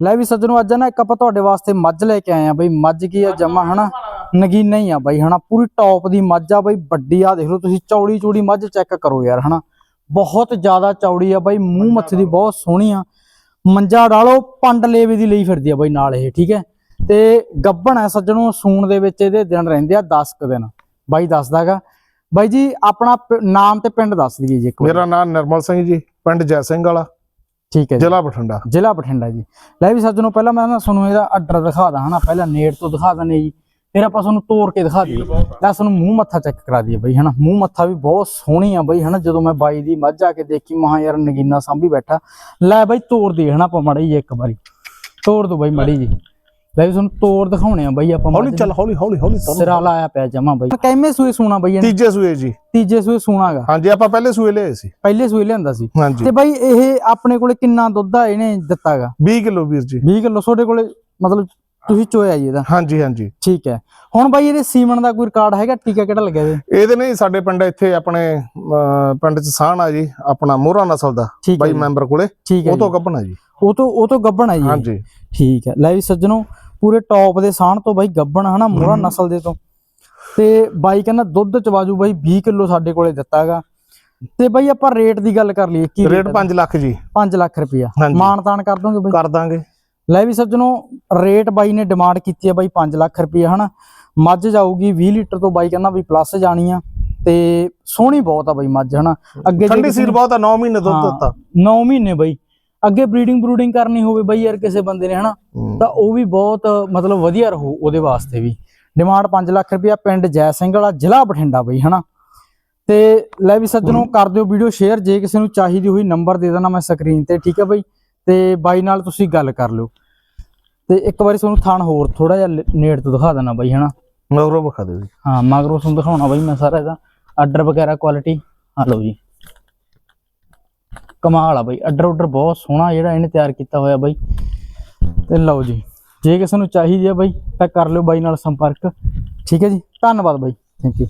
ਲੈ ਵੀ ਸੱਜਣੋ ਅੱਜ ਨਾ ਇੱਕ ਆਪਾਂ ਤੁਹਾਡੇ ਵਾਸਤੇ ਮੱਝ ਲੈ ਕੇ ਆਏ ਆ ਬਈ। ਮੱਝ ਕੀ ਆ ਜਮਾ ਹਨਾ? ਨਗੀਨਾ ਹੀ ਆ ਬਈ ਹਨਾ? ਪੂਰੀ ਟੌਪ ਦੀ ਮੱਝ ਆ ਬਈ ਵੱਡੀ ਆ। ਦੇਖ ਲਓ ਤੁਸੀਂ ਚੌੜੀ ਚੌੜੀ ਮੱਝ ਚੈੱਕ ਕਰੋ ਯਾਰ ਹਨਾ? ਬਹੁਤ ਜ਼ਿਆਦਾ ਚੌੜੀ ਆ ਬਈ ਮੂੰਹ ਮੱਥੇ ਦੀ ਬਹੁਤ ਸੋਹਣੀ ਆ। ਮੰਜਾ ਡਾਲੋ ਪੰਡ ਲੇਵੇ ਦੀ ਲਈ ਫਿਰਦੀ ਆ ਬਈ ਨਾਲ ਇਹ ਠੀਕ ਹੈ? ਤੇ ਗੱਭਣ ਹੈ ਸੱਜਣੋ ਸੂਣ ਦੇ ਵਿੱਚ ਇਹਦੇ ਦਿਨ ਰਹਿੰਦੇ ਆ 10 ਕੁ ਦਿਨ। ਬਾਈ ਦੱਸਦਾਗਾ ਬਾਈ ਜੀ ਆਪਣਾ ਨਾਮ ਤੇ ਪਿੰਡ ਦੱਸ ਦਈਏ ਜੀ ਇੱਕ ਮੇਰਾ ਨਾਮ ਨਿਰਮਲ ਸਿੰਘ ਜੀ ਪਿੰਡ ਜੈ ਸਿੰਘ ਵਾਲਾ। ਠੀਕ ਹੈ ਜੀ। ਜ਼ਿਲ੍ਹਾ ਬਠਿੰਡਾ। ਜ਼ਿਲ੍ਹਾ ਬਠਿੰਡਾ ਜੀ। ਲੈ ਵੀ ਸੱਜਣੋ ਪਹਿਲਾਂ ਮੈਂ ਨਾ ਤੁਹਾਨੂੰ ਇਹਦਾ ਆਰਡਰ ਦਿਖਾ ਦਾਂ ਹਨਾ। ਪਹਿਲਾਂ ਨੇੜ ਤੋਂ ਦਿਖਾ ਦਨੇ ਜੀ। ਫਿਰ ਆਪਾਂ ਤੁਹਾਨੂੰ ਤੋੜ ਕੇ ਦਿਖਾ ਦਈਏ। ਲੈ ਤੁਹਾਨੂੰ ਮੂੰਹ ਮੱਥਾ ਚੈੱਕ ਕਰਾ ਦਈਏ ਬਈ ਹਨਾ। ਮੂੰਹ ਮੱਥਾ ਵੀ ਬਹੁਤ ਸੋਹਣੀ ਆ ਬਈ ਹਨਾ। ਜਦੋਂ ਮੈਂ ਬਾਈ ਦੀ ਮੱਝ ਆ ਕੇ ਦੇਖੀ ਮਹਾ ਯਾਰ ਨਗੀਨਾ ਸਾਂਭੀ ਬੈਠਾ। ਲੈ ਬਈ ਤੋੜ ਦੇ ਹਨਾ। ਆਪਾਂ ਮੜੀ ਜੀ ਇੱਕ ਵਾਰੀ। ਤੋੜ ਦੋ ਬਈ ਮੜੀ ਜੀ ਲੈ ਵੀ ਤੁਹਾਨੂੰ ਤੋੜ ਦਿਖਾਉਣੇ ਆ ਬਈ ਆਪਾਂ ਹੌਲੀ ਚੱਲ ਹੌਲੀ ਹੌਲੀ ਹੌਲੀ। ਸਿਰਾ ਲਾਇਆ ਪਿਆ ਜਮਾ ਬਈ। ਕਿੰਨੇ ਸੂਏ ਸੂਣਾ ਬਈ ਇਹਨੇ? ਤੀਜੇ ਸੂਏ ਜੀ। ਤੀਜੇ ਸੂਏ ਸੂਣਾਗਾ ਹਾਂਜੀ ਆਪਾਂ ਪਹਿਲੇ ਸੂਏ ਲਏ ਸੀ। ਪਹਿਲੇ ਸੂਏ ਲਿਆਂਦਾ ਸੀ। ਹਾਂਜੀ। ਤੇ ਬਈ ਇਹ ਆਪਣੇ ਕੋਲੇ ਕਿੰਨਾ ਦੁੱਧ ਆ ਇਹਨੇ ਦਿੱਤਾਗਾ 20 ਕਿਲੋ ਵੀਰ ਜੀ। 20 ਕਿਲੋ ਤੁਹਾਡੇ ਕੋਲੇ ਮਤਲਬ ਤੁਸੀਂ ਚੋਇਆ ਜੀ ਇਹਦਾ। ਹਾਂਜੀ ਹਾਂਜੀ। ਠੀਕ ਹੈ। ਹੁਣ ਬਾਈ ਇਹਦੇ ਸੀਮਨ ਦਾ ਕੋਈ ਰਿਕਾਰਡ ਹੈਗਾ? ਟੀਕਾ ਕਿਹੜਾ ਲੱਗਿਆ ਇਹਦੇ ਇਹਦੇ ਨਹੀਂ ਸਾਡੇ ਪਿੰਡ ਇੱਥੇ ਆਪਣੇ ਪਿੰਡ ਚ ਸਾਹਣ ਆ ਜੀ ਆਪਣਾ ਮੋਹਰਾ ਨਸਲ ਦਾ ਬਾਈ ਮੈਂਬਰ ਕੋਲੇ। ਉਹ ਤੋਂ। ਗੱਭਣਾ ਜੀ। ਉਹ ਤੋਂ ਉਹ ਤੋਂ ਗੱਬਣ ਹੈ ਜੀ। ਹਾਂਜੀ। ਠੀਕ ਹੈ। ਲੈ ਵੀ ਸੱਜਣੋ ਪੂਰੇ ਟੌਪ ਦੇ ਸਾਣ ਤੋਂ ਬਾਈ ਗੱਬਣ ਹਨਾ ਮੋਹਰਾ ਨਸਲ ਦੇ ਤੋਂ। ਤੇ ਬਾਈ ਕਹਿੰਦਾ ਦੁੱਧ ਚਵਾਜੂ ਬਾਈ 20 ਕਿਲੋ ਸਾਡੇ ਕੋਲੇ ਦਿੱਤਾਗਾ। ਤੇ ਬਾਈ ਆਪਾਂ ਰੇਟ ਦੀ ਗੱਲ ਕਰ ਲਈਏ ਕੀ ਰੇਟ 5 ਲੱਖ ਜੀ। 5 ਲੱਖ ਰੁਪਇਆ ਹਾਂਜੀ। ਮਾਨ ਤਾਨ ਕਰ ਦੋਗੇ ਬਾਈ? ਕਰ ਦਾਂਗੇ। ਲੈ ਵੀ ਸੱਜਣੋ ਰੇਟ ਬਾਈ ਨੇ ਡਿਮਾਂਡ ਕੀਤੀ ਹੈ ਬਾਈ 5 ਲੱਖ ਰੁਪਇਆ ਹਨਾ। ਮੱਝ ਜਾਊਗੀ 20 ਲੀਟਰ ਤੋਂ ਬਾਈ ਕਹਿੰਦਾ ਵੀ ਪਲੱਸ ਜਾਣੀ ਆ। ਤੇ ਸੋਹਣੀ ਬਹੁਤ ਆ ਬਾਈ ਮੱਝ ਹਨਾ। ਅੱਗੇ ਜੇ ਠੰਡੀ ਨੇ- ਬਹੁਤ ਆ 9 ਮਹੀਨੇ ਦੁੱਧ ਦਿੱਤਾ। ਨੌ ਮਹੀਨੇ ਬਈ। ਅੱਗੇ ਬਰੀਡਿੰਗ ਬਰੂਡਿੰਗ ਕਰਨੀ ਹੋਵੇ ਬਈ ਯਾਰ ਕਿਸੇ ਬੰਦੇ ਨੇ ਹਨਾ। ਤਾਂ ਉਹ ਵੀ ਬਹੁਤ ਮਤਲਬ ਵਧੀਆ ਰਹੂ ਉਹਦੇ ਵਾਸਤੇ ਵੀ। ਡਿਮਾਂਡ 5 ਲੱਖ ਰੁਪਇਆ ਪਿੰਡ ਜੈ ਸਿੰਘ ਵਾਲਾ ਜ਼ਿਲ੍ਹਾ ਬਠਿੰਡਾ ਬਈ ਹਨਾ? ਤੇ ਲੈ ਵੀ ਸੱਜਣੋ ਕਰ ਦਿਓ ਵੀਡੀਓ ਸ਼ੇਅਰ ਜੇ ਕਿਸੇ ਨੂੰ ਚਾਹੀਦੀ ਹੋਈ ਨੰਬਰ ਦੇ ਦੇਣਾ ਮੈਂ ਸਕਰੀਨ ਤੇ ਠੀਕ ਹੈ ਬਈ? ਤੇ ਬਾਈ ਨਾਲ ਤੁਸੀਂ ਗੱਲ ਕਰ ਲਿਓ। ਤੇ ਇੱਕ ਵਾਰੀ ਤੁਹਾਨੂੰ ਥਾਣ ਹੋਰ ਥੋੜਾ ਜਿਹਾ ਨੇੜ ਤੋਂ ਦਿਖਾ ਦੇਣਾ ਬਈ ਹਨਾ? ਮਗਰੋਂ ਵਿਖਾ ਦਿਓ ਹਾਂ ਮਗਰੋਂ ਤੁਹਾਨੂੰ ਦਿਖਾਉਣਾ ਬਈ ਮੈਂ ਸਾਰਾ ਇਹਦਾ। ਆਰਡਰ ਵਗੈਰਾ ਕੁਆਲਿਟੀ ਆ ਲਓ ਜੀ। ਕਮਾਲ ਆ ਬਾਈ। ਅੱਡਰ ਆਰਡਰ ਬਹੁਤ ਸੋਹਣਾ ਜਿਹੜਾ ਇਹਨੇ ਤਿਆਰ ਕੀਤਾ ਹੋਇਆ ਬਾਈ। ਤੇ ਲਓ ਜੀ, ਜੇ ਕਿਸੇ ਨੂੰ ਚਾਹੀਦੀ ਹੈ ਬਾਈ ਤਾਂ ਕਰ ਲਿਓ ਬਾਈ ਨਾਲ ਸੰਪਰਕ। ਠੀਕ ਹੈ ਜੀ, ਧੰਨਵਾਦ ਬਾਈ। Thank you